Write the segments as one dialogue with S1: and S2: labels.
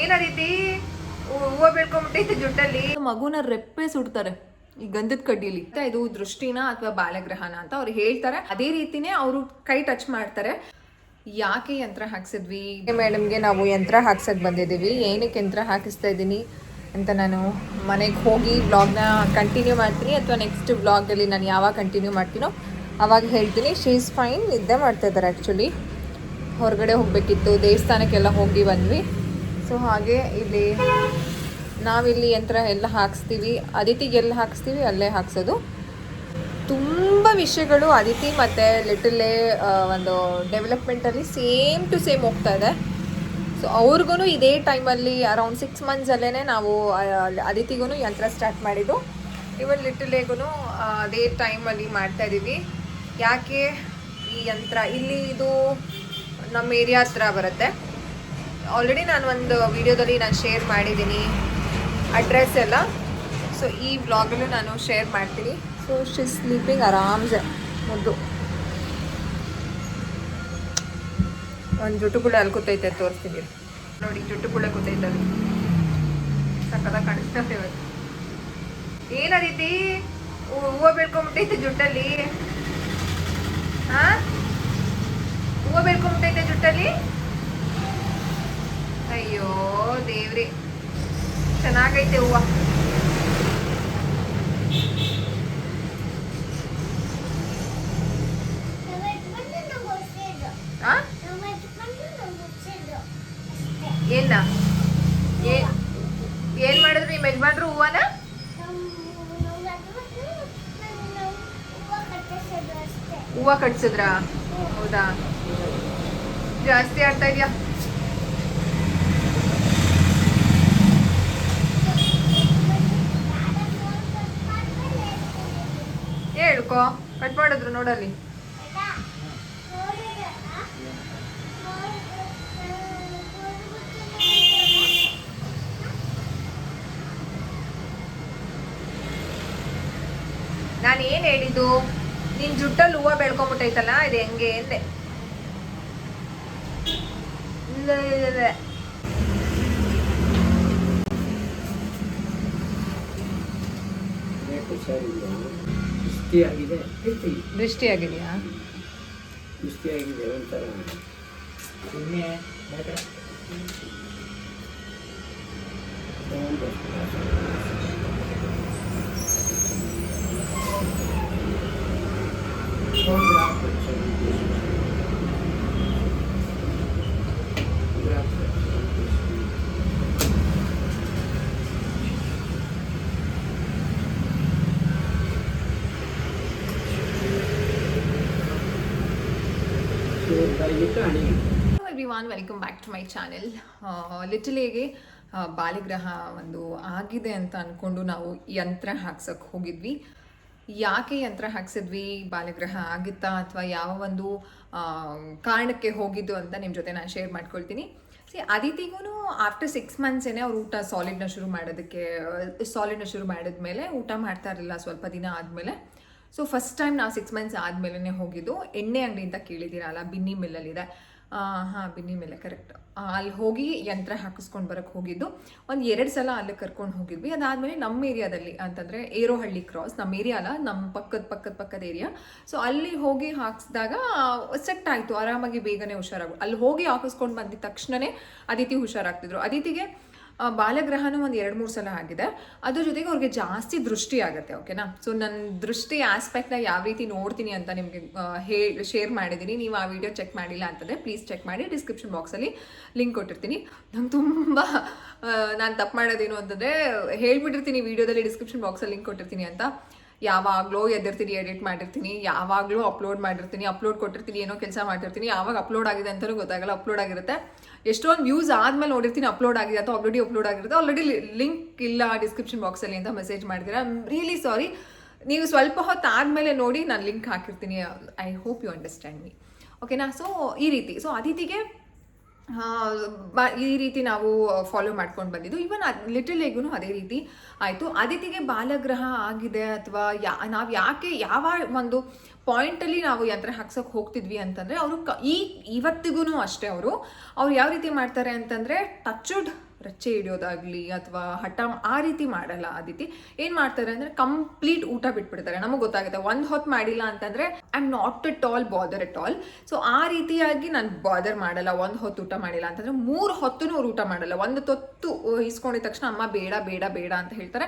S1: ಏನದೈತಿ ಹೂವ ಬೆಳ್ಕೊಂಡ್ಬಿಟ್ಟೈತಿ ಜುಟ್ಟಲ್ಲಿ.
S2: ಮಗುನ ರೆಪ್ಪೆ ಸುಡ್ತಾರೆ ಈ ಗಂಧದ ಕಡ್ಡಿಲಿ. ಇದು ದೃಷ್ಟಿನ ಅಥವಾ ಬಾಲಗ್ರಹಣ ಅಂತ ಅವ್ರು ಹೇಳ್ತಾರೆ. ಅದೇ ರೀತಿನೇ ಅವರು ಕೈ ಟಚ್ ಮಾಡ್ತಾರೆ. ಯಾಕೆ ಯಂತ್ರ ಹಾಕ್ಸಿದ್ವಿ? ಮೇಡಮ್ಗೆ ನಾವು ಯಂತ್ರ ಹಾಕ್ಸಕ್ ಬಂದಿದ್ದೀವಿ. ಏನಕ್ಕೆ ಯಂತ್ರ ಹಾಕಿಸ್ತಾ ಇದ್ದೀನಿ ಅಂತ ನಾನು ಮನೆಗೆ ಹೋಗಿ ವ್ಲಾಗ್ನ ಕಂಟಿನ್ಯೂ ಮಾಡ್ತೀನಿ. ಅಥವಾ ನೆಕ್ಸ್ಟ್ ಬ್ಲಾಗಲ್ಲಿ ನಾನು ಯಾವಾಗ ಕಂಟಿನ್ಯೂ ಮಾಡ್ತೀನೋ ಅವಾಗ ಹೇಳ್ತೀನಿ. ಶೀಸ್ ಫೈನ್ ನಿದ್ದೆ ಮಾಡ್ತಾ ಇದ್ದಾರೆ ಆ್ಯಕ್ಚುಲಿ ಹೊರಗಡೆ ಹೋಗಬೇಕಿತ್ತು. ದೇವಸ್ಥಾನಕ್ಕೆಲ್ಲ ಹೋಗಿ ಬಂದ್ವಿ. ಸೊ ಹಾಗೆ ಇಲ್ಲಿ ನಾವಿಲ್ಲಿ ಯಂತ್ರ ಎಲ್ಲ ಹಾಕಿಸ್ತೀವಿ. ಅದಿತಿಗೆ ಎಲ್ಲಿ ಹಾಕಿಸ್ತೀವಿ? ಅಲ್ಲೇ ಹಾಕ್ಸೋದು. ತುಂಬ ವಿಷಯಗಳು ಅದಿತಿ ಮತ್ತು ಲಿಟಲ್ಲೇ ಒಂದು ಡೆವಲಪ್ಮೆಂಟಲ್ಲಿ ಸೇಮ್ ಟು ಸೇಮ್ ಹೋಗ್ತಾ ಇದೆ. ಸೊ ಅವ್ರಿಗೂ ಇದೇ ಟೈಮಲ್ಲಿ ಅರೌಂಡ್ ಸಿಕ್ಸ್ ಮಂತ್ಸಲ್ಲೇ ನಾವು ಅದಿತಿಗೂ ಯಂತ್ರ ಸ್ಟಾರ್ಟ್ ಮಾಡಿದ್ದು. ಇವನ್ ಲಿಟಲೇಗೂ ಅದೇ ಟೈಮಲ್ಲಿ ಮಾಡ್ತಾ ಇದ್ದೀವಿ. ಯಾಕೆ ಈ ಯಂತ್ರ, ಇಲ್ಲಿ ಇದು ನಮ್ಮ ಏರಿಯಾ ಹತ್ರ ಬರುತ್ತೆ. ಆಲ್ರೆಡಿ ನಾನು ಒಂದು ವಿಡಿಯೋದಲ್ಲಿ ನಾನು ಶೇರ್ ಮಾಡಿದ್ದೀನಿ ಅಡ್ರೆಸ್ ಎಲ್ಲ. ಸೊ ಈ ವ್ಲಾಗಲ್ಲೂ ನಾನು ಶೇರ್ ಮಾಡ್ತೀನಿ. ಸೊ ಶಿ ಸ್ಲೀಪಿಂಗ್ ಆರಾಮ್ಸೆ, ಮುದ್ದು. ಒಂದು ಜುಟ್ಟು ಕೂಡ ಅಲ್ಲಿ ಕೂತೈತೆ, ತೋರಿಸ್ತೀನಿ. ನೋಡಿ, ಜುಟ್ಟು ಕೂಡ ಕೂತೈತೆ ಸಕ್ಕದ ಸಕ್ಕದಾಗ ಕಾಣಿಸ್ತದೆ ಏನ
S1: ರೀತಿ ಹೂವು ಬೆಳ್ಕೊಂಬಿಟ್ಟೈತೆ ಜುಟ್ಟಲ್ಲಿ. ಹಾ ಹೂವು ಬೆಳ್ಕೊಂಬಿಟ್ಟೈತೆ ಜುಟ್ಟಲ್ಲಿ? ದೇವ್ರಿ ಚೆನ್ನಾಗೈತೆ ಹೂವು. ಏನ? ಏನ್ ಮಾಡಿದ್ರಿ ಮಾಡಿದ್ರು ನಿಮ್ಮ ಯಜಮಾನ್ರು ಹೂವನ? ಹೂವ ಕಟ್ಸಿದ್ರ? ಹೌದಾ? ಜಾಸ್ತಿ ಆಗ್ತಾ ಇದೆಯಾ? ಹೇಳ್ಕೊ. ಕಟ್ ಮಾಡಿದ್ರು ನೋಡಲ್ಲಿ. ನಾನು ಏನ್ ಹೇಳಿದ್ದು? ನಿನ್ ಜುಟ್ಟಲ್ಲಿ ಹೂವ ಬೆಳ್ಕೊಂಬಿಟ್ಟೈತಲ್ಲ ಇದು ಹೆಂಗೆ ಎಂದೆ ಇಲ್ಲ, ಇಲ್ಲ, ಇಲ್ಲ.
S3: ಕುಸ್ತಿಯಾಗಿದೆ ಐತಿ
S2: ದೃಷ್ಟಿ ಆಗಿದೆಯಾ
S3: ಕುಸ್ತಿಯಾಗಿದೆ ಒಂಥರ ಹಣಿ
S2: everyone welcome back to my channel ಲಿಟಲಿಗೆ ಬಾಲಿಗ್ರಹ ಒಂದು ಆಗಿದೆ ಅಂತ ಅಂದ್ಕೊಂಡು ನಾವು ಯಂತ್ರ ಹಾಕ್ಸಕ್ಕೆ ಹೋಗಿದ್ವಿ. ಯಾಕೆ ಯಂತ್ರ ಹಾಕ್ಸಿದ್ವಿ ಬಾಲಗ್ರಹ ಆಗಿತ್ತಾ ಅಥವಾ ಯಾವ ಒಂದು ಕಾರಣಕ್ಕೆ ಹೋಗಿದ್ದು ಅಂತ ನಿಮ್ಮ ಜೊತೆ ನಾನು ಶೇರ್ ಮಾಡ್ಕೊಳ್ತೀನಿ. ಸಿ ಅದಿತಿಗೂ ಆಫ್ಟರ್ ಸಿಕ್ಸ್ ಮಂತ್ಸೇನೆ ಅವ್ರು ಊಟ ಸಾಲಿಡ್ನ ಶುರು ಮಾಡೋದಕ್ಕೆ ಸಾಲಿಡ್ನ ಶುರು ಮಾಡಿದ್ಮೇಲೆ ಊಟ ಮಾಡ್ತಾ ಇರಲಿಲ್ಲ, ಸ್ವಲ್ಪ ದಿನ ಆದಮೇಲೆ. ಸೊ ಫಸ್ಟ್ ಟೈಮ್ ನಾವು ಸಿಕ್ಸ್ ಮಂತ್ಸ್ ಆದಮೇಲೆ ಹೋಗಿದ್ದು. ಎಣ್ಣೆ ಅಂಗಡಿ ಅಂತ ಕೇಳಿದ್ದೀರಲ್ಲ, ಬಿನ್ನಿ ಮಿಲ್ಲಲ್ಲಿದೆ ಹಾಂ, ಬಿನ್ನಿ ಮಿಲ್ಲೆ ಕರೆಕ್ಟ್ ಅಲ್ಲಿ ಹೋಗಿ ಯಂತ್ರ ಹಾಕಿಸ್ಕೊಂಡು ಬರೋಕ್ಕೆ ಹೋಗಿದ್ದು. ಒಂದು ಎರಡು ಸಲ ಅಲ್ಲಿ ಕರ್ಕೊಂಡು ಹೋಗಿದ್ವಿ. ಅದಾದಮೇಲೆ ನಮ್ಮ ಏರಿಯಾದಲ್ಲಿ ಅಂತಂದರೆ ಏರೋಹಳ್ಳಿ ಕ್ರಾಸ್ ನಮ್ಮ ಏರಿಯಾ ಅಲ್ಲ, ನಮ್ಮ ಪಕ್ಕದ ಪಕ್ಕದ ಪಕ್ಕದ ಏರಿಯಾ. ಸೊ ಅಲ್ಲಿ ಹೋಗಿ ಹಾಕಿಸಿದಾಗ ಸೆಟ್ ಆಯಿತು. ಆರಾಮಾಗಿ ಬೇಗನೆ ಹುಷಾರಾಗು, ಅಲ್ಲಿ ಹೋಗಿ ಹಾಕಿಸ್ಕೊಂಡು ಬಂದಿದ ತಕ್ಷಣವೇ ಅದಿತಿ ಹುಷಾರಾಗ್ತಿದ್ರು. ಅದಿತಿಗೆ ಆ, ಬಾಲಗ್ರಹನೂ ಒಂದು ಎರಡು ಮೂರು ಸಲ ಆಗಿದೆ. ಅದ್ರ ಜೊತೆಗೆ ಅವ್ರಿಗೆ ಜಾಸ್ತಿ ದೃಷ್ಟಿ ಆಗುತ್ತೆ ಓಕೆನಾ? ಸೊ ನನ್ನ ದೃಷ್ಟಿ ಆಸ್ಪೆಕ್ಟ್ನ ಯಾವ ರೀತಿ ನೋಡ್ತೀನಿ ಅಂತ ನಿಮಗೆ ಹೇಳಿ ಶೇರ್ ಮಾಡಿದ್ದೀನಿ ನೀವು ಆ ವಿಡಿಯೋ ಚೆಕ್ ಮಾಡಿಲ್ಲ ಅಂತಂದರೆ ಪ್ಲೀಸ್ ಚೆಕ್ ಮಾಡಿ ಡಿಸ್ಕ್ರಿಪ್ಷನ್ ಬಾಕ್ಸಲ್ಲಿ ಲಿಂಕ್ ಕೊಟ್ಟಿರ್ತೀನಿ. ನಂಗೆ ತುಂಬ ನಾನು ತಪ್ಪು ಮಾಡೋದೇನು ಅಂತಂದರೆ ಹೇಳ್ಬಿಟ್ಟಿರ್ತೀನಿ ವಿಡಿಯೋದಲ್ಲಿ ಡಿಸ್ಕ್ರಿಪ್ಷನ್ ಬಾಕ್ಸಲ್ಲಿ ಲಿಂಕ್ ಕೊಟ್ಟಿರ್ತೀನಿ ಅಂತ. ಯಾವಾಗಲೂ ಎದ್ದಿರ್ತೀನಿ ಎಡಿಟ್ ಮಾಡಿರ್ತೀನಿ. ಯಾವಾಗಲೂ ಅಪ್ಲೋಡ್ ಮಾಡಿರ್ತೀನಿ. ಅಪ್ಲೋಡ್ ಕೊಟ್ಟಿರ್ತೀನಿ ಏನೋ ಕೆಲಸ ಮಾಡ್ತಿರ್ತೀನಿ. ಯಾವಾಗ ಅಪ್ಲೋಡ್ ಆಗಿದೆ ಅಂತಲೂ ಗೊತ್ತಾಗಲ್ಲ ಅಪ್ಲೋಡ್ ಆಗಿರುತ್ತೆ. ಎಷ್ಟೊಂದು ವ್ಯೂಸ್ ಆದ್ಮೇಲೆ ನೋಡಿರ್ತೀನಿ ಅಪ್ಲೋಡ್ ಆಗಿದೆ ಅಥವಾ ಆಲ್ರೆಡಿ ಅಪ್ಲೋಡ್ ಆಗಿರುತ್ತೆ. ಆಲ್ರೆಡಿ ಲಿಂಕ್ ಇಲ್ಲ ಡಿಸ್ಕ್ರಿಪ್ಷನ್ ಬಾಕ್ಸಲ್ಲಿ ಅಂತ ಮೆಸೇಜ್ ಮಾಡಿದ್ದೀರಾ. ರಿಯಲಿ ಸಾರಿ ನೀವು ಸ್ವಲ್ಪ ಹೊತ್ತು ಆದಮೇಲೆ ನೋಡಿ ನಾನು ಲಿಂಕ್ ಹಾಕಿರ್ತೀನಿ. I hope you understand me ಓಕೆನಾ ಸೊ ಈ ರೀತಿ. ಸೊ ಅದಿತಿಗೆ ಬ- ಈ ರೀತಿ ನಾವು ಫಾಲೋ ಮಾಡ್ಕೊಂಡು ಬಂದಿದ್ದು. ಇವನ್ ಲಿಟಲ್ ಎಗೂ ಅದೇ ರೀತಿ ಆಯಿತು. ಅದಿತಿಗೆ ಬಾಲಗ್ರಹ ಆಗಿದೆ ಅಥವಾ ಯಾ, ನಾವು ಯಾಕೆ ಯಾವ ಒಂದು ಪಾಯಿಂಟಲ್ಲಿ ನಾವು ಯಂತ್ರ ಹಾಕ್ಸೋಕೆ ಹೋಗ್ತಿದ್ವಿ ಅಂತಂದರೆ ಅವರು ಈ ಇವತ್ತಿಗೂ ಅಷ್ಟೇ ಅವರು. ಅವ್ರು ಯಾವ ರೀತಿ ಮಾಡ್ತಾರೆ ಅಂತಂದರೆ ಟಚ್ವುಡ್ ರಚ್ಚೆ ಹಿಡಿಯೋದಾಗ್ಲಿ ಅಥವಾ ಹಠ ಆ ರೀತಿ ಮಾಡಲ್ಲ ಆದಿತಿ. ಏನು ಮಾಡ್ತಾರೆ ಅಂದ್ರೆ ಕಂಪ್ಲೀಟ್ ಊಟ ಬಿಟ್ಬಿಡ್ತಾರೆ. ನಮಗೆ ಗೊತ್ತಾಗುತ್ತೆ, ಒಂದು ಹೊತ್ತು ಮಾಡಿಲ್ಲ ಅಂತಂದ್ರೆ I am not at all bother at all so ಆ ರೀತಿಯಾಗಿ ನಾನು ಬಾದರ್ ಮಾಡಲ್ಲ, ಒಂದು ಹೊತ್ತು ಊಟ ಮಾಡಿಲ್ಲ ಅಂತಂದ್ರೆ ಮೂರು ಹೊತ್ತು ಅವ್ರು ಊಟ ಮಾಡಲ್ಲ. ಒಂದು ತೊತ್ತು ಇಸ್ಕೊಂಡಿದ ತಕ್ಷಣ ಅಮ್ಮ ಬೇಡ ಬೇಡ ಬೇಡ ಅಂತ ಹೇಳ್ತಾರೆ.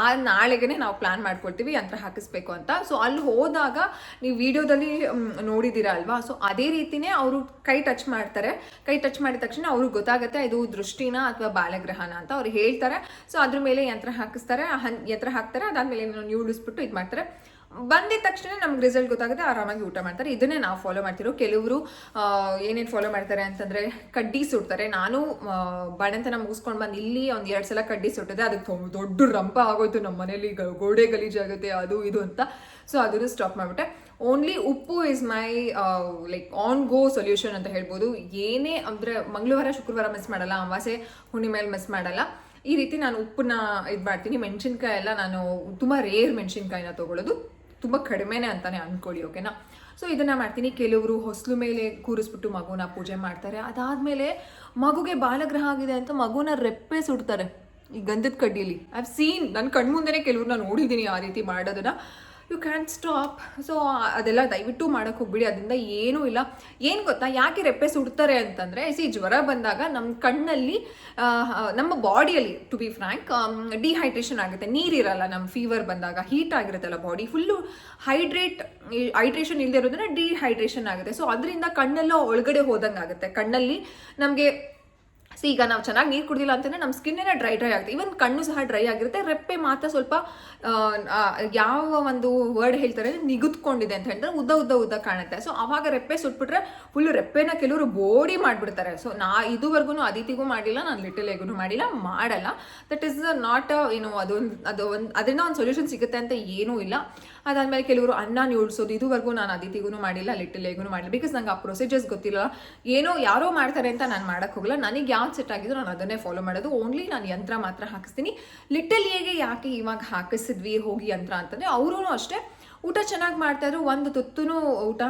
S2: ಆ ನಾಳೆಗೆನೆ ನಾವು ಪ್ಲಾನ್ ಮಾಡ್ಕೊಳ್ತೀವಿ, ಯಂತ್ರ ಹಾಕಿಸ್ಬೇಕು ಅಂತ. ಸೊ ಅಲ್ಲಿ ಹೋದಾಗ ನೀವು ವಿಡಿಯೋದಲ್ಲಿ ನೋಡಿದ್ದೀರಾ ಅಲ್ವಾ? ಸೊ ಅದೇ ರೀತಿನೇ ಅವರು ಕೈ ಟಚ್ ಮಾಡ್ತಾರೆ. ಕೈ ಟಚ್ ಮಾಡಿದ ತಕ್ಷಣ ಅವ್ರಿಗೆ ಗೊತ್ತಾಗುತ್ತೆ, ಇದು ದೃಷ್ಟಿನ ಅಥವಾ ಬಾಲಗ್ರಹನ ಅಂತ ಅವ್ರು ಹೇಳ್ತಾರೆ. ಸೊ ಅದ್ರ ಮೇಲೆ ಯಂತ್ರ ಹಾಕಿಸ್ತಾರೆ. ಯಂತ್ರ ಹಾಕ್ತಾರೆ. ಅದಾದ್ಮೇಲೆ ನೀವು ಉಳಿಸ್ಬಿಟ್ಟು ಇದು ಮಾಡ್ತಾರೆ ಬಂದಿದ ತಕ್ಷಣ ನಮ್ಗೆ ರಿಸಲ್ಟ್ ಗೊತ್ತಾಗುತ್ತೆ, ಆರಾಮಾಗಿ ಊಟ ಮಾಡ್ತಾರೆ. ಇದನ್ನೇ ನಾವು ಫಾಲೋ ಮಾಡ್ತಿರೋ ಕೆಲವರು ಏನೇನು ಫಾಲೋ ಮಾಡ್ತಾರೆ ಅಂತಂದ್ರೆ ಕಡ್ಡಿ ಸುಡ್ತಾರೆ. ನಾನು ಬಾಣಂತನ ಮುಗಿಸ್ಕೊಂಡು ಬಂದು ಇಲ್ಲಿ ಒಂದು ಎರಡು ಸಲ ಕಡ್ಡಿ ಸುಟ್ಟಿದೆ ಅದಕ್ಕೆ ದೊಡ್ಡ ರಂಪ ಆಗೋಯ್ತು ನಮ್ಮ ಮನೇಲಿ ಗೋಡೆ ಗಲೀಜಾಗುತ್ತೆ ಅದು ಇದು ಅಂತ. ಸೊ ಅದನ್ನು ಸ್ಟಾಪ್ ಮಾಡಿಬಿಟ್ಟೆ. ಓನ್ಲಿ ಉಪ್ಪು is my like on go solution ಅಂತ ಹೇಳ್ಬೋದು. ಏನೇ ಅಂದರೆ ಮಂಗಳವಾರ, ಶುಕ್ರವಾರ ಮಿಸ್ ಮಾಡಲ್ಲ ಹುಣ್ಣಿ ಹುಣ್ಣಿಮೆಯಲ್ಲಿ ಮಿಸ್ ಮಾಡಲ್ಲ. ಈ ರೀತಿ ನಾನು ಉಪ್ಪನ್ನ ಇದು ಮಾಡ್ತೀನಿ. ಮೆಣಸಿನ್ಕಾಯಿ ಎಲ್ಲ ನಾನು ತುಂಬ ರೇರ್ ಮೆಣಸಿನ್ಕಾಯಿನ ತೊಗೊಳ್ಳೋದು. ತುಂಬ ಕಡಿಮೆನೇ ಅಂತಾನೆ ಅನ್ಕೊಳ್ಳಿ ಓಕೆನಾ ಸೊ ಇದನ್ನ ಮಾಡ್ತೀನಿ. ಕೆಲವರು ಹೊಸಲು ಮೇಲೆ ಕೂರಿಸ್ಬಿಟ್ಟು ಮಗುನ ಪೂಜೆ ಮಾಡ್ತಾರೆ. ಅದಾದಮೇಲೆ ಮಗುಗೆ ಬಾಲಗ್ರಹ ಆಗಿದೆ ಅಂತ ಮಗುನ ರೆಪ್ಪೆ ಸುಡ್ತಾರೆ ಈ ಗಂಧದ ಕಡ್ಡಿಲಿ. ಐವ್ ಸೀನ್ ನನ್ನ ಕೆಲವ್ರು ನಾನು ನೋಡಿದ್ದೀನಿ ಆ ರೀತಿ ಮಾಡೋದನ್ನ. ಯು ಕ್ಯಾನ್ ಸ್ಟಾಪ್ ಸೊ ಅದೆಲ್ಲ ದಯವಿಟ್ಟು ಮಾಡೋಕೆ ಹೋಗ್ಬಿಡಿ. ಅದರಿಂದ ಏನೂ ಇಲ್ಲ. ಏನು ಗೊತ್ತಾ? ಯಾಕೆ ರೆಪ್ಪೆ ಸುಡ್ತಾರೆ ಅಂತಂದರೆ ಸಿ ಜ್ವರ ಬಂದಾಗ ನಮ್ಮ ಕಣ್ಣಲ್ಲಿ ನಮ್ಮ ಬಾಡಿಯಲ್ಲಿ ಟು ಬಿ ಫ್ರ್ಯಾಂಕ್ ಡಿಹೈಡ್ರೇಷನ್ ಆಗುತ್ತೆ. ನೀರಿರಲ್ಲ ನಮ್ಮ ಫೀವರ್ ಬಂದಾಗ. ಹೀಟ್ ಆಗಿರುತ್ತಲ್ಲ ಬಾಡಿ ಫುಲ್ಲು ಹೈಡ್ರೇಟ್ ಹೈಡ್ರೇಷನ್ ಇಲ್ಲದೆ ಇರೋದ್ರಿಂದ ಡಿಹೈಡ್ರೇಷನ್ ಆಗುತ್ತೆ. ಸೊ ಅದರಿಂದ ಕಣ್ಣೆಲ್ಲ ಒಳಗಡೆ ಹೋದಂಗೆ ಆಗುತ್ತೆ ಕಣ್ಣಲ್ಲಿ ನಮಗೆ ಸೊ ಈಗ ನಾವು ಚೆನ್ನಾಗಿ ನೀರು ಕುಡಿದಿಲ್ಲ ಅಂತಂದ್ರೆ ನಮ್ಮ ಸ್ಕಿನ್ನೇನೆ ಡ್ರೈ ಡ್ರೈ ಆಗುತ್ತೆ. ಇವನ್ ಕಣ್ಣು ಸಹ ಡ್ರೈ ಆಗಿರುತ್ತೆ. ರೆಪ್ಪೆ ಮಾತ್ರ ಸ್ವಲ್ಪ ಯಾವ ಒಂದು ವರ್ಡ್ ಹೇಳ್ತಾರೆ ನಿಗುತ್ಕೊಂಡಿದೆ ಅಂತ ಹೇಳಿದ್ರೆ ಉದ್ದ ಉದ್ದ ಉದ್ದ ಕಾಣುತ್ತೆ. ಸೊ ಅವಾಗ ರೆಪ್ಪೆ ಸುಟ್ಬಿಟ್ರೆ ಫುಲ್ ರೆಪ್ಪೆನ ಕೆಲವರು ಬೋಡಿ ಮಾಡಿಬಿಡ್ತಾರೆ. ಸೊ ನಾ ಇದುವರೆಗೂ ಅದಿತಿಗೂ ಮಾಡಿಲ್ಲ, ನಾನು ಲಿಟಲ್ ಎಗೂ ಮಾಡಿಲ್ಲ, ಮಾಡಲ್ಲ. ದಟ್ ಇಸ್ ನಾಟ್ ಏನು ಅದೊಂದು ಅದು ಒಂದು ಅದರಿಂದ ಒಂದು ಸೊಲ್ಯೂಷನ್ ಸಿಗುತ್ತೆ ಅಂತ ಏನೂ ಇಲ್ಲ. ಅದಾದಮೇಲೆ ಕೆಲವರು ಅನ್ನ ಉಳಿಸೋದು ಇದುವರೆಗೂ ನಾನು ಅದಿತಿಗೂ ಮಾಡಿಲ್ಲ ಲಿಟಲ್ ಎಗೂ ಮಾಡಿಲ್ಲ. ಬಿಕಾಸ್ ನಂಗೆ ಆ ಪ್ರೊಸೀಜರ್ಸ್ ಗೊತ್ತಿಲ್ಲ. ಏನೋ ಯಾರೋ ಮಾಡ್ತಾರೆ ಅಂತ ನಾನು ಮಾಡೋಕ್ಕೋಗಲ್ಲ ಹೋಗಲ್ಲ. ನನಗೆ ಯಾವ್ದು ಸೆಟ್ ಆಗಿದ್ರು ನಾನು ಅದನ್ನೇ ಫಾಲೋ ಮಾಡೋದು. ಓನ್ಲಿ ನಾನು ಯಂತ್ರ ಮಾತ್ರ ಹಾಕಿಸ್ತೀನಿ. ಲಿಟಲ್ ಏಗೆ ಯಾಕೆ ಇವಾಗ ಹಾಕಿಸಿದ್ವಿ, ಹೋಗಿ ಯಂತ್ರ ಅಂತಂದ್ರೆ ಅವರು ಅಷ್ಟೇ. ಊಟ ಚೆನ್ನಾಗಿ ಮಾಡ್ತಾಯಿದ್ರು ಒಂದು ತುತ್ತೂ ಊಟ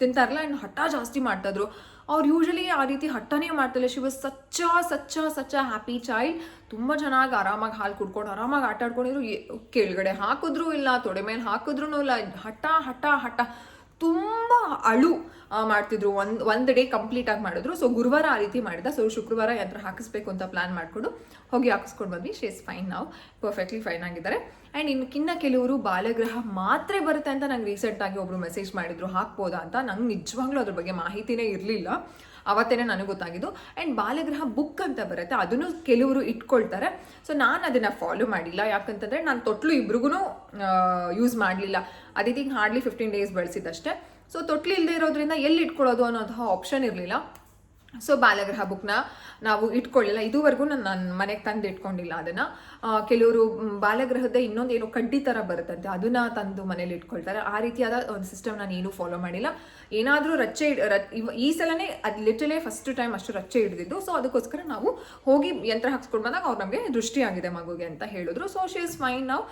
S2: ತಿಂತಾರಲ್ಲ ಆ್ಯಂಡ್ ಹಠ ಜಾಸ್ತಿ ಮಾಡ್ತಾಯಿದ್ರು ಅವ್ರು ಯೂಶಲಿ ಆ ರೀತಿ ಹಠನೇ ಮಾಡ್ತಿಲ್ಲ. ಶಿವ ಸಚ್ಚ ಸಚ್ಚ ಸಚ್ಚ ಹ್ಯಾಪಿ ಚೈಲ್ಡ್ ತುಂಬ ಚೆನ್ನಾಗಿ ಆರಾಮಾಗಿ ಹಾಲು ಕುಡ್ಕೊಂಡು, ಆರಾಮಾಗಿ ಆಟ ಆಡ್ಕೊಂಡಿದ್ರು ಕೆಳಗಡೆ ಹಾಕಿದ್ರೂ ಇಲ್ಲ, ತೊಡೆ ಮೇಲೆ ಹಾಕಿದ್ರೂ ಇಲ್ಲ. ಹಠ ಹಠ ಹಠ. ತುಂಬ ಅಳು ಮಾಡ್ತಿದ್ರು. ಒಂದು ಒಂದು ಡೇ ಕಂಪ್ಲೀಟ್ ಆಗಿ ಮಾಡಿದ್ರು. ಸೊ ಗುರುವಾರ ಆ ರೀತಿ ಮಾಡಿದ. ಸೊ ಶುಕ್ರವಾರ ಯಂತ್ರ ಹಾಕಿಸ್ಬೇಕು ಅಂತ ಪ್ಲಾನ್ ಮಾಡಿಕೊಂಡು ಹೋಗಿ ಹಾಕಿಸ್ಕೊಂಡು ಬಂದ್ವಿ. ಶಿ ಇಸ್ ಫೈನ್ ನಾವು ಪರ್ಫೆಕ್ಟ್ಲಿ ಫೈನ್ ಆಗಿದ್ದಾರೆ. ಆ್ಯಂಡ್ ಇನ್ನಕ್ಕಿನ್ನ ಕೆಲವರು ಬಾಲಗ್ರಹ ಮಾತ್ರ ಬರುತ್ತೆ ಅಂತ ನಂಗೆ ರೀಸೆಂಟಾಗಿ ಒಬ್ರು ಮೆಸೇಜ್ ಮಾಡಿದ್ರು. ಹಾಕ್ಬೋದಾ ಅಂತ? ನಂಗೆ ನಿಜವಾಗ್ಲೂ ಅದ್ರ ಬಗ್ಗೆ ಮಾಹಿತಿನೇ ಇರಲಿಲ್ಲ. ಅವತ್ತೇನೆ ನನಗೆ ಗೊತ್ತಾಗಿದ್ದು. ಆ್ಯಂಡ್ ಬಾಲಗ್ರಹ ಬುಕ್ ಅಂತ ಬರುತ್ತೆ, ಅದನ್ನು ಕೆಲವರು ಇಟ್ಕೊಳ್ತಾರೆ. ಸೊ ನಾನು ಅದನ್ನು ಫಾಲೋ ಮಾಡಿಲ್ಲ. ಯಾಕಂತಂದರೆ ನಾನು ತೊಟ್ಲು ಇಬ್ರಿಗೂ ಯೂಸ್ ಮಾಡಲಿಲ್ಲ. ಅದೇ ಥಿಂಗ್ ಹಾರ್ಡ್ಲಿ ಫಿಫ್ಟೀನ್ ಡೇಸ್ ಬಳಸಿದ್ದಷ್ಟೇ ಸೊ ತೊಟ್ಲು ಇಲ್ಲದೆ ಇರೋದ್ರಿಂದ ಎಲ್ಲಿ ಇಟ್ಕೊಳ್ಳೋದು ಅನ್ನೋಂತಹ ಆಪ್ಷನ್ ಇರಲಿಲ್ಲ. ಸೊ ಬಾಲಗ್ರಹ ಬುಕ್ನ ನಾವು ಇಟ್ಕೊಳ್ಳಿಲ್ಲ. ಇದುವರೆಗೂ ನಾನು ನನ್ನ ಮನೆಗೆ ತಂದು ಇಟ್ಕೊಂಡಿಲ್ಲ ಅದನ್ನು. ಕೆಲವರು ಬಾಲಗ್ರಹದ ಇನ್ನೊಂದು ಏನೋ ಕಡ್ಡಿ ಥರ ಬರುತ್ತಂತೆ. ಅದನ್ನ ತಂದು ಮನೇಲಿ ಇಟ್ಕೊಳ್ತಾರೆ. ಆ ರೀತಿಯಾದ ಒಂದು ಸಿಸ್ಟಮ್ ನಾನು ಏನೂ ಫಾಲೋ ಮಾಡಿಲ್ಲ. ಏನಾದರೂ ರಚ್ಚೆ ಈ ಸಲನೇ ಅದು ಲಿಟಲೇ ಫಸ್ಟ್ ಟೈಮ್ ಅಷ್ಟು ರಚ್ಚೆ ಹಿಡಿದಿದ್ದು. ಸೊ ಅದಕ್ಕೋಸ್ಕರ ನಾವು ಹೋಗಿ ಯಂತ್ರ ಹಾಕ್ಸ್ಕೊಂಡು ಬಂದಾಗ ಅವ್ರು ನಮಗೆ ದೃಷ್ಟಿ ಆಗಿದೆ ಮಗುಗೆ ಅಂತ ಹೇಳಿದ್ರು. ಸೊ ಶಿ ಇಸ್ ಫೈನ್ ನಾವು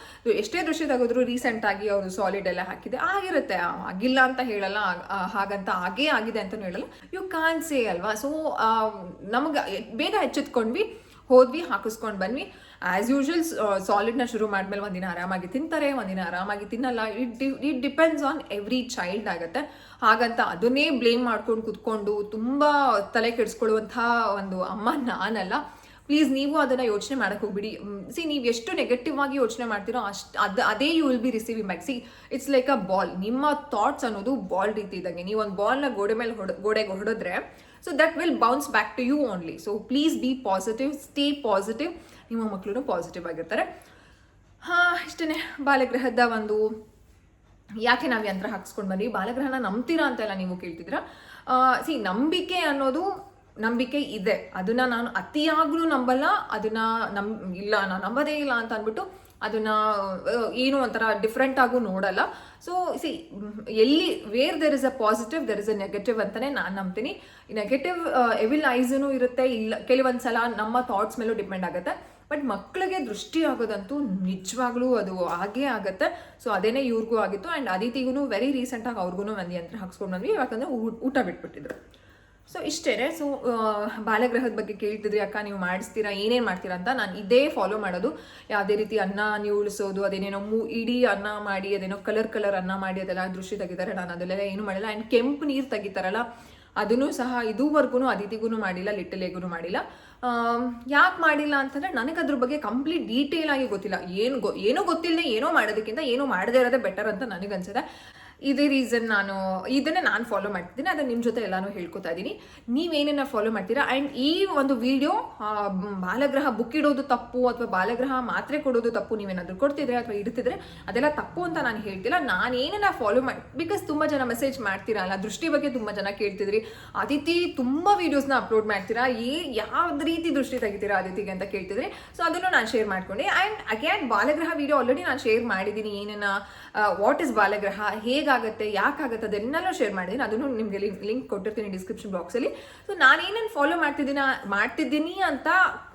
S2: ಎಷ್ಟೇ ದೃಷ್ಟಿ ತೆಗೆದ್ರು ರೀಸೆಂಟ್ ಆಗಿ ಅವರು ಸಾಲಿಡ್ ಎಲ್ಲ ಹಾಕಿದೆ. ಆಗಿರುತ್ತೆ. ಆಗಿಲ್ಲ ಅಂತ ಹೇಳಲ್ಲ. ಹಾಗಂತ ಆಗೇ ಆಗಿದೆ ಅಂತಲೂ ಹೇಳಲ್ಲ. ಯು ಕಾನ್ ಸೇ ಅಲ್ವಾ? ಸೊ ನಮಗೆ ಬೇಗ ಎಚ್ಚೆತ್ಕೊಂಡ್ವಿ. ಹೋದ್ವಿ, ಹಾಕಿಸ್ಕೊಂಡು ಬನ್ನಿ ಆ್ಯಸ್ ಯೂಶುವಲ್ ಸಾಲಿಡ್ನ ಶುರು ಮಾಡಿದ್ಮೇಲೆ ಒಂದಿನ ಆರಾಮಾಗಿ ತಿಂತಾರೆ, ಒಂದಿನ ಆರಾಮಾಗಿ ತಿನ್ನಲ್ಲ. It it depends on every child ಆಗುತ್ತೆ. ಹಾಗಂತ ಅದನ್ನೇ ಬ್ಲೇಮ್ ಮಾಡ್ಕೊಂಡು ಕುತ್ಕೊಂಡು ತುಂಬ ತಲೆ ಕೆಡಿಸ್ಕೊಳ್ಳುವಂಥ ಒಂದು ಅಮ್ಮ ನಾನಲ್ಲ. ಪ್ಲೀಸ್ ನೀವು ಅದನ್ನು ಯೋಚನೆ ಮಾಡೋಕೆ ಹೋಗ್ಬಿಡಿ. ಸಿ ನೀವು ಎಷ್ಟು ನೆಗೆಟಿವ್ ಆಗಿ ಯೋಚನೆ ಮಾಡ್ತೀರೋ ಅಷ್ಟು ಅದು, ಅದೇ you will be receiving back see it's like a ball ನಿಮ್ಮ ಥಾಟ್ಸ್ ಅನ್ನೋದು ಬಾಲ್ ರೀತಿ ಇದ್ದಂಗೆ. ನೀವು ಒಂದು ಬಾಲ್ನ ಗೋಡೆ ಮೇಲೆ ಹೊಡ, ಗೋಡೆಗೆ ಹೊಡೆದ್ರೆ so that will bounce back to you only so please be positive stay positive ನಿಮ್ಮ ಮಕ್ಕಳು ಪಾಸಿಟಿವ್ ಆಗಿರ್ತಾರೆ. ಹಾಂ ಇಷ್ಟೇ ಬಾಲಗ್ರಹದ ಒಂದು, ಯಾಕೆ ನಾವು ಯಂತ್ರ ಹಾಕ್ಸ್ಕೊಂಡು ಬಂದ್ವಿ? ಬಾಲಗ್ರಹನ ನಂಬ್ತೀರಾ ಅಂತೆಲ್ಲ ನೀವು ಕೇಳ್ತಿದ್ರ ಸಿ ನಂಬಿಕೆ ಅನ್ನೋದು ನಂಬಿಕೆ ಇದೆ. ಅದನ್ನ ನಾನು ಅತಿಯಾಗ್ಲೂ ನಂಬಲ್ಲ, ಅದನ್ನ ನಮ್, ಇಲ್ಲ ನಾನು ನಂಬದೇ ಇಲ್ಲ ಅಂತ ಅಂದ್ಬಿಟ್ಟು ಅದನ್ನ ಏನು ಒಂಥರ ಡಿಫ್ರೆಂಟ್ ಆಗೂ ನೋಡಲ್ಲ. ಸೊ ಸಿ ಎಲ್ಲಿ where there is a positive there is a negative ಅಂತಾನೆ ನಾನು ನಂಬ್ತೀನಿ. ನೆಗೆಟಿವ್ ಎವಿಲ್ ಐಸನು ಇರುತ್ತೆ. ಇಲ್ಲ ಕೆಲವೊಂದು ಸಲ ನಮ್ಮ ಥಾಟ್ಸ್ ಮೇಲೂ ಡಿಪೆಂಡ್ ಆಗುತ್ತೆ. ಬಟ್ ಮಕ್ಕಳಿಗೆ ದೃಷ್ಟಿ ಆಗೋದಂತೂ ನಿಜವಾಗ್ಲೂ ಅದು ಹಾಗೇ ಆಗುತ್ತೆ. ಸೊ ಅದೇನೇ ಇವ್ರಿಗೂ ಆಗಿತ್ತು. ಆ್ಯಂಡ್ ಅದಿತಿಗೂ ವೆರಿ ರೀಸೆಂಟಾಗಿ ಅವ್ರಿಗೂ ಒಂದು ಯಂತ್ರ ಹಾಕ್ಸ್ಕೊಂಡು ಬಂದ್ವಿ. ಯಾಕಂದರೆ ಊಟ ಬಿಟ್ಬಿಟ್ಟಿದ್ರು. ಸೊ ಇಷ್ಟೇ ಸೊ ಬಾಲಗ್ರಹದ ಬಗ್ಗೆ ಕೇಳ್ತಿದ್ರಿ, ಅಕ್ಕ, ನೀವು ಮಾಡಿಸ್ತೀರಾ, ಏನೇನು ಮಾಡ್ತೀರಾ? ಅಂತ ನಾನು ಇದೇ ಫಾಲೋ ಮಾಡೋದು. ಯಾವುದೇ ರೀತಿ ಅನ್ನ, ನೀವು ಉಳಿಸೋದು, ಅದೇನೇನೋ ಮೂ, ಇಡೀ ಅನ್ನ ಮಾಡಿ, ಅದೇನೋ ಕಲರ್ ಕಲರ್ ಅನ್ನ ಮಾಡಿ, ಅದೆಲ್ಲ ದೃಶ್ಯ ತೆಗಿತಾರೆ ನಾನು ಅದೆಲ್ಲ ಏನು ಮಾಡಿಲ್ಲ. ಆ್ಯಂಡ್ ಕೆಂಪು ನೀರು ತೆಗಿತಾರಲ್ಲ, ಅದನ್ನು ಸಹ ಇದುವರೆಗೂ ಅದಿತಿಗೂ ಮಾಡಿಲ್ಲ ಲಿಟ್ಟಲೆಗೂ ಮಾಡಿಲ್ಲ. ಯಾಕೆ ಮಾಡಿಲ್ಲ ಅಂತಂದ್ರೆ ನನಗೆ ಅದ್ರ ಬಗ್ಗೆ ಕಂಪ್ಲೀಟ್ ಡೀಟೇಲ್ ಆಗಿ ಗೊತ್ತಿಲ್ಲ. ಏನು ಗೊ, ಏನೂ ಗೊತ್ತಿಲ್ಲದೆ ಏನೋ ಮಾಡೋದಕ್ಕಿಂತ ಏನೋ ಮಾಡದೇ ಇರೋದೇ ಬೆಟರ್ ಅಂತ ನನಗನ್ಸುತ್ತೆ. ಇದೇ ರೀಸನ್ ನಾನು ಇದನ್ನೇ ನಾನು ಫಾಲೋ ಮಾಡ್ತಿದ್ದೀನಿ, ಅದನ್ನು ನಿಮ್ಮ ಜೊತೆ ಎಲ್ಲಾನು ಹೇಳ್ಕೊತಾ ಇದ್ದೀನಿ ನೀವೇನೇನ ಫಾಲೋ ಮಾಡ್ತೀರಾ? ಆ್ಯಂಡ್ ಈ ಒಂದು ವಿಡಿಯೋ ಬಾಲಗ್ರಹ ಬುಕ್ ಇಡೋದು ತಪ್ಪು ಅಥವಾ ಬಾಲಗ್ರಹ ಮಾತ್ರೆ ಕೊಡೋದು ತಪ್ಪು ನೀವೇನಾದರೂ ಕೊಡ್ತಿದ್ರೆ ಅಥವಾ ಇಡ್ತಿದ್ರೆ ಅದೆಲ್ಲ ತಪ್ಪು ಅಂತ ನಾನು ಹೇಳ್ತಿಲ್ಲ. ನಾನು ಏನನ್ನ ಫಾಲೋ ಮಾಡಿ ಬಿಕಾಸ್ ತುಂಬ ಜನ ಮೆಸೇಜ್ ಮಾಡ್ತೀರಲ್ಲ ದೃಷ್ಟಿ ಬಗ್ಗೆ ತುಂಬ ಜನ ಕೇಳ್ತಿದ್ರಿ. ಅದಿತಿ ತುಂಬ ವೀಡಿಯೋಸ್ನ ಅಪ್ಲೋಡ್ ಮಾಡ್ತೀರಾ? ಏ, ಯಾವ್ದು ರೀತಿ ದೃಷ್ಟಿ ತೆಗಿತೀರಾ ಅದಿತಿಗೆ ಅಂತ ಕೇಳ್ತಿದ್ರಿ. ಸೊ ಅದನ್ನು ನಾನು ಶೇರ್ ಮಾಡ್ಕೊಂಡೆ. ಆ್ಯಂಡ್ ಅಗೇನ್ ಬಾಲಗ್ರಹ ವಿಡಿಯೋ ಆಲ್ರೆಡಿ ನಾನು ಶೇರ್ ಮಾಡಿದ್ದೀನಿ ಏನೇನ ವಾಟ್ ಇಸ್ ಬಾಲಗ್ರಹ? ಹೇಗಾಗುತ್ತೆ ಯಾಕಾಗುತ್ತೆ ಅದನ್ನೆಲ್ಲ ಶೇರ್ ಮಾಡಿದ್ದೀನಿ ಅದನ್ನು ನಿಮಗೆ ಲಿಂಕ್ ಲಿಂಕ್ ಕೊಟ್ಟಿರ್ತೀನಿ ಡಿಸ್ಕ್ರಿಪ್ಷನ್ ಬಾಕ್ಸಲ್ಲಿ ಸೊ ನಾನೇನೇನು ಫಾಲೋ ಮಾಡ್ತಿದ್ದೀನ, ಮಾಡ್ತಿದ್ದೀನಿ ಅಂತ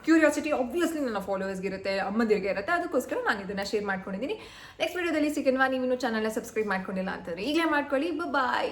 S2: ಕ್ಯೂರಿಯಾಸಿಟಿ ಆಬ್ವಿಯಸ್ಲಿ ನನ್ನ ಫಾಲೋವರ್ಸ್ಗೆ ಇರುತ್ತೆ, ಅಮ್ಮದಿರಿಗೆ ಇರುತ್ತೆ, ಅದಕ್ಕೋಸ್ಕರ ನಾನು ಇದನ್ನು ಶೇರ್ ಮಾಡ್ಕೊಂಡಿದ್ದೀನಿ. ನೆಕ್ಸ್ಟ್ ವಿಡಿಯೋದಲ್ಲಿ ಸಿಕ್ಕನ್ವಾ ನೀವು ಚಾನಲ್ನ ಸಬ್ಸ್ಕ್ರೈಬ್ ಮಾಡ್ಕೊಂಡಿಲ್ಲ ಅಂತಂದ್ರೆ ಈಗಲೇ ಮಾಡ್ಕೊಳ್ಳಿ ಬಾಯ್